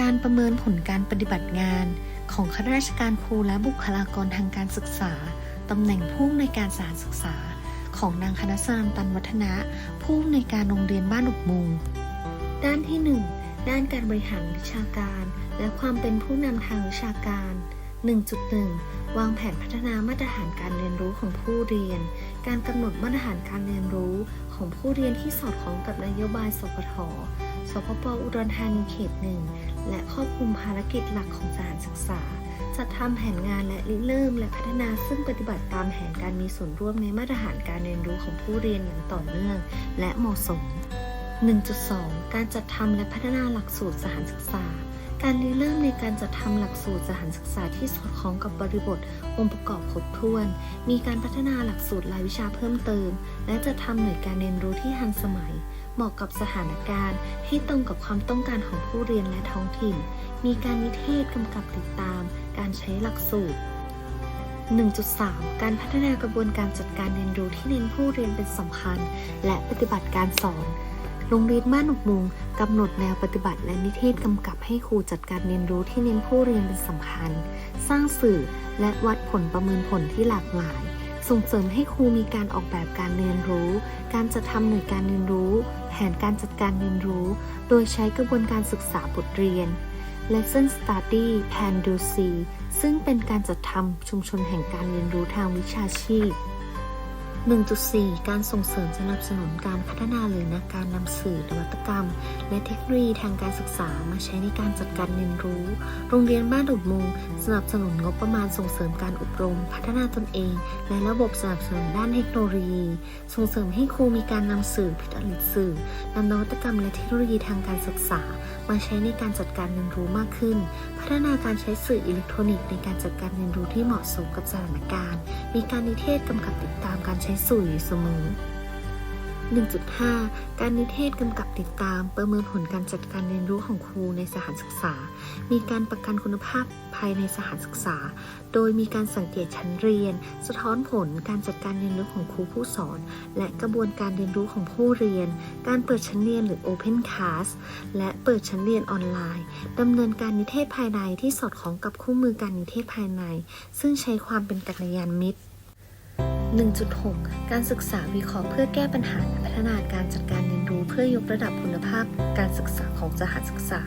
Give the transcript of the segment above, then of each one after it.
การประเมินผลการปฏิบัติงาน ของข้าราชการครูและบุคลากรทางการศึกษา ตำแหน่งผู้อำนวยการสานศึกษา ของนางคณะสรานตันวัฒนะ ผู้อำนวยการโรงเรียนบ้านอุกมุง ด้านที่ 1 ด้านการบริหารวิชาการ และความเป็นผู้นำทางวิชาการ 1.1 วางแผนพัฒนามาตรฐานการเรียนรู้ของผู้เรียน การกำหนดมาตรฐานการเรียนรู้ของผู้เรียนที่สอดคล้องกับนโยบายสปทสปปอุดรธานีเขตหนึ่ง และครอบคลุมภารกิจหลักของสถานศึกษา จัดทำแผนงานและริเริ่ม และพัฒนาซึ่งปฏิบัติตามแผนการมีส่วนร่วมในมาตรฐานการเรียนรู้ของผู้เรียนอย่างต่อเนื่อง และเหมาะสม 1.2 การจัดทำและพัฒนาหลักสูตรสถานศึกษา การริเริ่มในการจัดทำหลักสูตรสถานศึกษาที่สอดคล้องกับบริบท องค์ประกอบครบถ้วน มีการพัฒนาหลักสูตรรายวิชาเพิ่มเติม และจัดทำหน่วยการเรียนรู้ที่ทันสมัย เหมาะกับสถานการณ์ให้ตรงกับความต้องการของผู้เรียนและท้องถิ่น มีการนิเทศกำกับติดตาม การใช้หลักสูตร 1.3 การพัฒนากระบวนการจัดการเรียนรู้ที่เน้นผู้เรียนเป็นสำคัญ และปฏิบัติการสอนโรงเรียนบ้านหนกมุงกำหนดแนวปฏิบัติและนิเทศกำกับให้ครูจัดการเรียนรู้ที่เน้นผู้เรียนเป็นสำคัญ สร้างสื่อและวัดผลประเมินผลที่หลากหลาย ส่งเสริมให้ครูมีการออกแบบการเรียนรู้ การจัดทำหน่วยการเรียนรู้ แผนการจัดการเรียนรู้ โดยใช้กระบวนการศึกษาบทเรียน Lesson Study Plan Do See ซึ่งเป็นการจัดทำชุมชนแห่งการเรียนรู้ทางวิชาชีพ 1.4 การส่งเสริมสนับสนุนการพัฒนาเลยนะการนำสื่อนวัตกรรม และเทคโนโลยีทางการศึกษามาใช้ในการจัดการเรียนรู้ โรงเรียนบ้านดุบมุง สนับสนุนงบประมาณส่งเสริมการอบรม พัฒนาตนเอง และระบบสนับสนุนด้านเทคโนโลยี ส่งเสริมให้ครูมีการนำสื่อผลิตสื่อนำนวัตกรรมและเทคโนโลยีทางการศึกษา มาใช้ในการจัดการเรียนรู้มากขึ้นพัฒนาการใช้สื่ออิเล็กทรอนิกส์ในการจัดการเรียนรู้ที่เหมาะสมกับสถานการณ์ มีการนิเทศกำกับติดตามการใช้สื่ออยู่เสมอ 1.5 การนิเทศกำกับติดตาม ประเมินผลการจัดการเรียนรู้ของครูในสถานศึกษา มีการประกันคุณภาพภายในสถานศึกษา โดยมีการสังเกตชั้นเรียน สะท้อนผลการจัดการเรียนรู้ของครูผู้สอน และกระบวนการเรียนรู้ของผู้เรียน การเปิดชั้นเรียนหรือ Open Class และเปิดชั้นเรียนออนไลน์ดำเนินการนิเทศภายในที่สอดคล้องกับคู่มือการนิเทศภายใน ซึ่งใช้ความเป็นกัลยาณมิตร 1.6 การศึกษาวิเคราะห์เพื่อแก้ปัญหาและพัฒนาการจัดการเรียนรู้เพื่อยกระดับคุณภาพการศึกษาของสถานศึกษา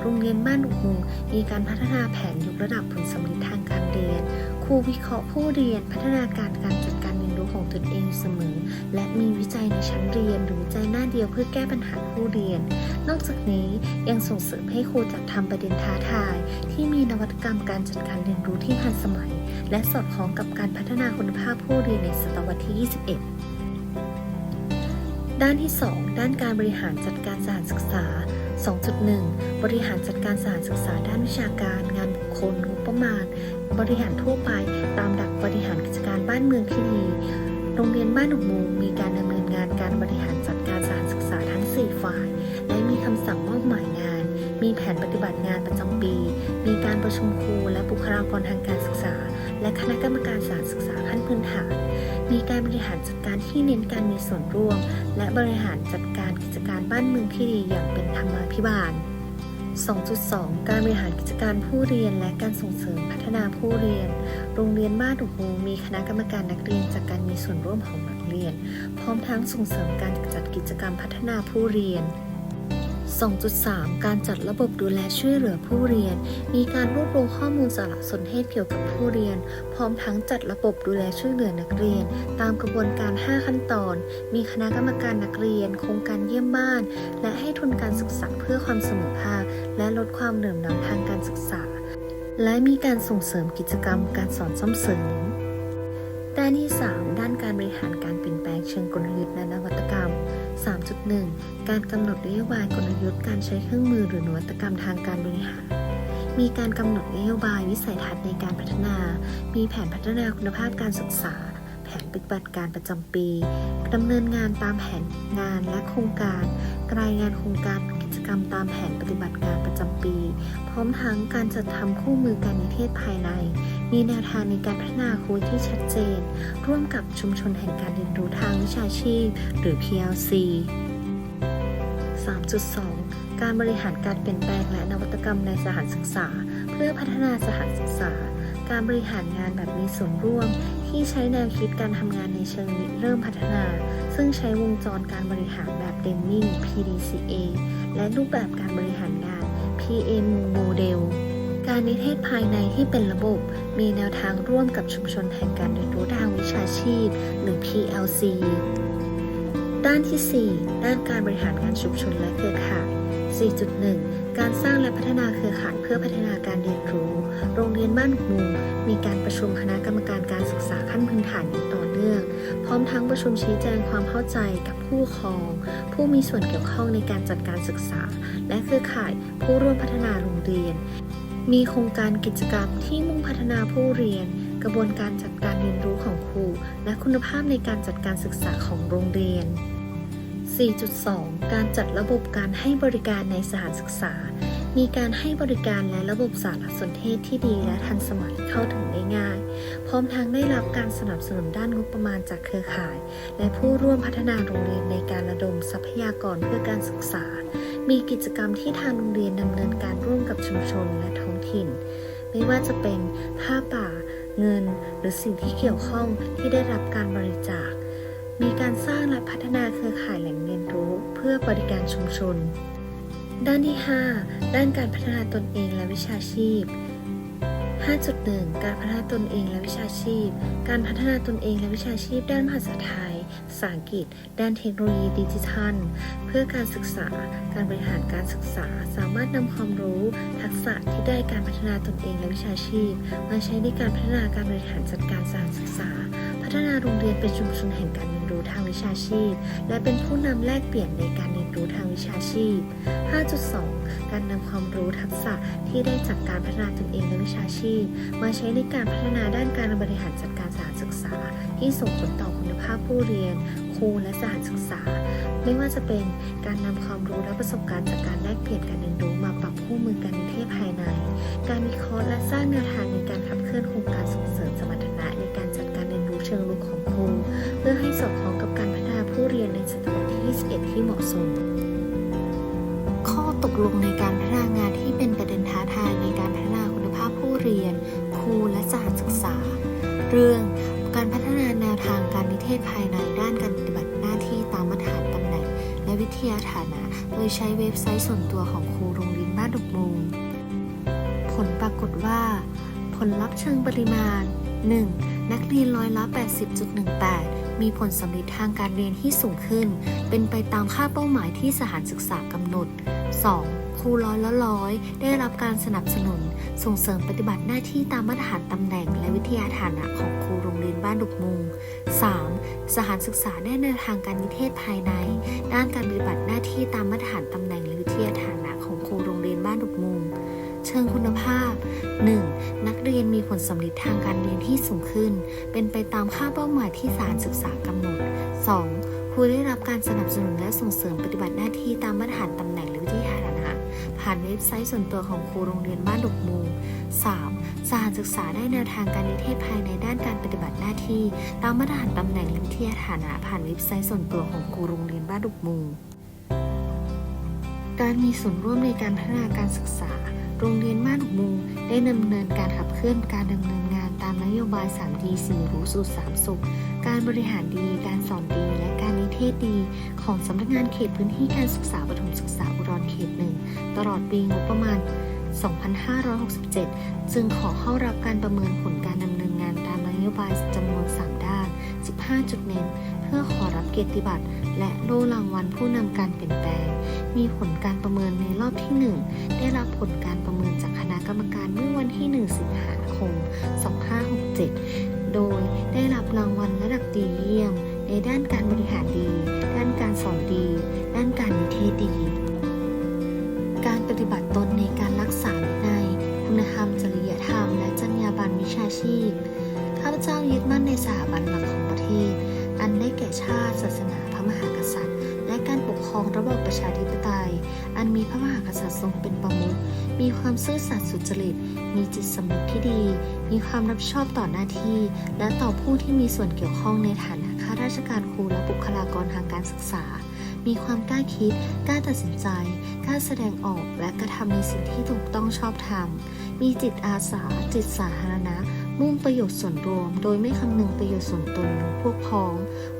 โรงเรียนบ้านอุมงมีการพัฒนาแผนยกระดับผลสำเร็จทางการเรียน ครูวิเคราะห์ผู้เรียนพัฒนาการการจัด ตนเองเสมอ และมีวิจัยในชั้นเรียน หรือวิจัยหน้าเดียวเพื่อแก้ปัญหาผู้เรียน นอกจากนี้ยังส่งเสริมให้ครูจัดทำประเด็นท้าทาย ที่มีนวัตกรรมการจัดการเรียนรู้ที่ทันสมัย และสอดคล้องกับการพัฒนาคุณภาพผู้เรียนในศตวรรษที่ 21 ด้านที่ 2 ด้านการบริหารจัดการสถานศึกษา2.1 บริหารจัดการสถานศึกษาด้านวิชาการ งานบุคคลงบประมาณ บริหารทั่วไป ตามหลักบริหารกิจการบ้านเมืองที่ดี รงเรียนบ้านหนุกมูมีการดำเนินงานการบริหารจัดการสถานศึกษาทั้ง 4 ฝ่าย และมีคำสั่งมอบหมายงาน มีแผนปฏิบัติงานประจำปี มีการประชุมครูและบุคลากรทางการศึกษา และคณะกรรมการสถานศึกษาขั้นพื้นฐาน มีการบริหารจัดการที่เน้นการมีส่วนร่วม และบริหารจัดการกิจการบ้านเมืองที่ดีอย่างเป็นธรรมาภิบาล 2.2 การบริหารกิจการผู้เรียนและการส่งเสริมพัฒนาผู้เรียน โรงเรียนบ้านดุฮูมีคณะกรรมการนักเรียนจากการมีส่วนร่วมของนักเรียน พร้อมทั้งส่งเสริมการจัดกิจกรรมพัฒนาผู้เรียน 2.3 การจัดระบบดูแลช่วยเหลือผู้เรียน มีการรวบรวมข้อมูลสารสนเทศเกี่ยวกับผู้เรียน พร้อมทั้งจัดระบบดูแลช่วยเหลือนักเรียน ตามกระบวนการ 5 ขั้นตอน มีคณะกรรมการนักเรียน โครงการเยี่ยมบ้าน และให้ทุนการศึกษาเพื่อความเสมอภาคและลดความเหลื่อมล้ำทางการศึกษา และมีการส่งเสริมกิจกรรมการสอนซ่อมเสริม ด้านที่ 3 ด้านการบริหารการเปลี่ยนแปลงเชิงกลยุทธ์และนวัตกรรม 3.1 การกำหนดนโยบายกลยุทธ์การใช้เครื่องมือหรือนวัตกรรมทางการบริหาร มีการกำหนดนโยบายวิสัยทัศน์ในการพัฒนา มีแผนพัฒนาคุณภาพการศึกษา แผนปฏิบัติการประจำปีดำเนินงานตามแผนงานและโครงการ รายงานโครงการ กรรมตามแผนปฏิบัติการประจำปี พร้อมทั้งการจัดทำคู่มือการนิเทศภายใน มีแนวทางในการพัฒนาครูที่ชัดเจน ร่วมกับชุมชนแห่งการเรียนรู้ทางวิชาชีพ หรือ PLC 3.2 การบริหารการเปลี่ยนแปลงและนวัตกรรมในสถานศึกษา เพื่อพัฒนาสถานศึกษา การบริหารงานแบบมีส่วนร่วม ที่ใช้แนวคิดการทำงานในเชิงริเริ่มพัฒนา ซึ่งใช้วงจรการบริหารแบบ Deming PDCA และรูปแบบการบริหารงาน PM Model การนิเทศภายในที่เป็นระบบ มีแนวทางร่วมกับชุมชนแห่งการเรียนรู้ทางวิชาชีพ หรือ PLC ด้านที่ 4 ด้านการบริหารงานชุมชนและเครือข่าย 4.1 การสร้างและพัฒนาเครือข่ายเพื่อพัฒนาการเรียนรู้ โรงเรียนบ้านหุกมุมมีการประชุมคณะกรรมการการศึกษาขั้นพื้นฐานอย่างต่อเนื่อง พร้อมทั้งประชุมชี้แจงความเข้าใจกับผู้ครอง ผู้มีส่วนเกี่ยวข้องในการจัดการศึกษา และเครือข่ายผู้ร่วมพัฒนาโรงเรียน มีโครงการกิจกรรมที่มุ่งพัฒนาผู้เรียน กระบวนการจัดการเรียนรู้ของครู และคุณภาพในการจัดการศึกษาของโรงเรียน 4.2 การจัดระบบการให้บริการในสถานศึกษา มีการให้บริการและระบบสารสนเทศที่ดีและทันสมัยเข้าถึงได้ง่าย พร้อมทั้งได้รับการสนับสนุนด้านงบประมาณจากเครือข่าย และผู้ร่วมพัฒนาโรงเรียนในการระดมทรัพยากรเพื่อการศึกษา มีกิจกรรมที่ทางโรงเรียนดำเนินการร่วมกับชุมชนและท้องถิ่น ไม่ว่าจะเป็นผ้าป่า เงิน หรือสิ่งที่เกี่ยวข้องที่ได้รับการบริจาค มีการสร้างและพัฒนาเครือข่ายแหล่งเรียนรู้เพื่อบริการชุมชน ด้านที่ 5 ด้านการพัฒนาตนเองและวิชาชีพ 5.1 การพัฒนาตนเองและวิชาชีพ การพัฒนาตนเองและวิชาชีพ ด้านภาษาไทย ภาษาอังกฤษ ด้านเทคโนโลยีดิจิทัล เพื่อการศึกษา การบริหารการศึกษา สามารถนำความรู้ ทักษะที่ได้การพัฒนาตนเองและวิชาชีพ มาใช้ในการพัฒนาการบริหารจัดการสถานศึกษา ฒนาโรงเรียนเป็นชุมชนแห่งการเรียนรู้ทางวิชาชีพ และเป็นผู้นำแลกเปลี่ยนในการเรียนรู้ทางวิชาชีพ 5.2 การนำความรู้ทักษะที่ได้จากการพัฒนาตนเองและวิชาชีพ มาใช้ในการพัฒนาด้านการบริหารจัดการสถานศึกษา ที่ส่งผลต่อคุณภาพผู้เรียน ครูและสถานศึกษา ไม่ว่าจะเป็นการนำความรู้และประสบการณ์จากการแลกเปลี่ยนการเรียนรู้มาปรับคู่มือการนิเทศภายใน การวิเคราะห์และสร้างแนวทางในการขับเคลื่อนโครงการส่งเสริม ชิงรุกของครู เพื่อให้สอดคล้องกับการพัฒนาผู้เรียนในศตวรรษที่ 21 ที่เหมาะสม ข้อตกลงในการพัฒนางานที่เป็นประเด็นท้าทายในการพัฒนาคุณภาพผู้เรียน ครูและสถานศึกษา เรื่องการพัฒนาแนวทางการนิเทศภายในด้านการปฏิบัติหน้าที่ตามมาตรฐานตำแหน่ง และวิทยาฐานะ โดยใช้เว็บไซต์ส่วนตัวของครูโรงเรียนบ้านดุกมูลผลปรากฏว่า ผลลัพธ์เชิงปริมาณ 1. นักเรียนร้อยละ 80.18 มีผลสำเร็จทางการเรียนที่สูงขึ้น เป็นไปตามค่าเป้าหมายที่สถานศึกษากำหนด 2. ครูร้อยละร้อย ได้รับการสนับสนุน ส่งเสริมปฏิบัติหน้าที่ตามมาตรฐานตำแหน่ง และวิทยาฐานะของครูโรงเรียนบ้านดุกมุง 3. สถานศึกษาได้แนวทางการนิเทศภายใน ด้านการปฏิบัติหน้าที่ตามมาตรฐานตำแหน่งและวิทยาฐานะของครูโรงเรียนบ้านดุกมุง เชิงคุณภาพ 1. นักเรียนมีผลสำเร็จทางการเรียนที่สูงขึ้น เป็นไปตามค่าเป้าหมายที่สานศึกษากำหนด 2. ครูได้รับการสนับสนุนและส่งเสริมปฏิบัติหน้าที่ตามมาตรฐานตำแหน่งและวิทยาฐานะ ผ่านเว็บไซต์ส่วนตัวของครูโรงเรียนบ้านดกมูล 3. สถานศึกษาได้แนวทางการนิเทศภายในด้านการปฏิบัติหน้าที่ ตามมาตรฐานตำแหน่งและวิทยาฐานะ ผ่านเว็บไซต์ส่วนตัวของครูโรงเรียนบ้านดกมูลการมีส่วนร่วมในการพัฒนาการศึกษา โรงเรียนบ้านหุกมูได้ดำเนินการขับเคลื่อนการดำเนินงานตามนโยบาย 3D 4รู้สู่3สุข การบริหารดี การสอนดี และการนิเทศดี ของสำนักงานเขตพื้นที่การศึกษาประถมศึกษาอุดรเขตหนึ่งตลอดปีงบประมาณ 2567 จึงขอเข้ารับการประเมินผลการดำเนินงานตามนโยบายจำนวน 3 ด้าน 15 จุดเน้น พื่อขอรับเกียรติบัตรและโล่รางวัลผู้นำการเปลี่ยนแปลง มีผลการประเมินในรอบที่ 1 ได้รับผลการประเมินจากคณะกรรมการเมื่อวันที่ 1 สิงหาคม 2567 โดยได้รับรางวัลระดับดีเยี่ยม ในด้านการบริหารดี ด้านการสอนดี ด้านการนิเทศดี การปฏิบัติตนในการรักษาวินัยคุณธรรม จริยธรรม และจรรยาบรรณวิชาชีพ ข้าพเจ้ายึดมั่นในสถาบันหลักของประเทศ อันได้แก่ชาติ ศาสนาพระมหากษัตริย์ และการปกครองระบอบประชาธิปไตย อันมีพระมหากษัตริย์ทรงเป็นประมุขมีความซื่อสัตย์สุจริต มีจิตสำนึกที่ดี มีความรับผิดชอบต่อหน้าที่ และต่อผู้ที่มีส่วนเกี่ยวข้องในฐานะข้าราชการครูและบุคลากรทางการศึกษา มีความกล้าคิด กล้าตัดสินใจ กล้าแสดงออก และกระทำในสิ่งที่ถูกต้องชอบธรรม มีจิตอาสา จิตสาธารณะ มุ่งประโยชน์ส่วนรวม โดยไม่คำนึงประโยชน์ส่วนตนหรือพวกพ้อง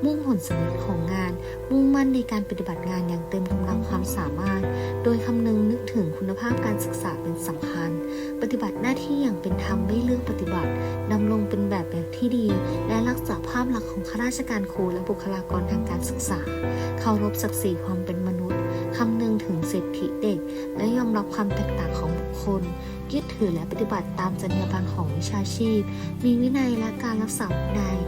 มุ่งผลสำเร็จของงาน มุ่งมั่นในการปฏิบัติงานอย่างเต็มกำลังความสามารถ โดยคำนึงนึกถึงคุณภาพการศึกษาเป็นสำคัญ ปฏิบัติหน้าที่อย่างเป็นธรรมไม่เลือกปฏิบัติดำรงเป็นแบบอย่างที่ดี และรักษาภาพลักษณ์ของข้าราชการครูและบุคลากรทางการศึกษา เคารพศักดิ์ศรีความเป็นมนุษย์คำนึงถึงสิทธิเด็ก และยอมรับความแตกต่างของบุคคล ยึดถือและปฏิบัติตามจรรยาบรรณของวิชาชีพ มีวินัยและการรักษาวินัย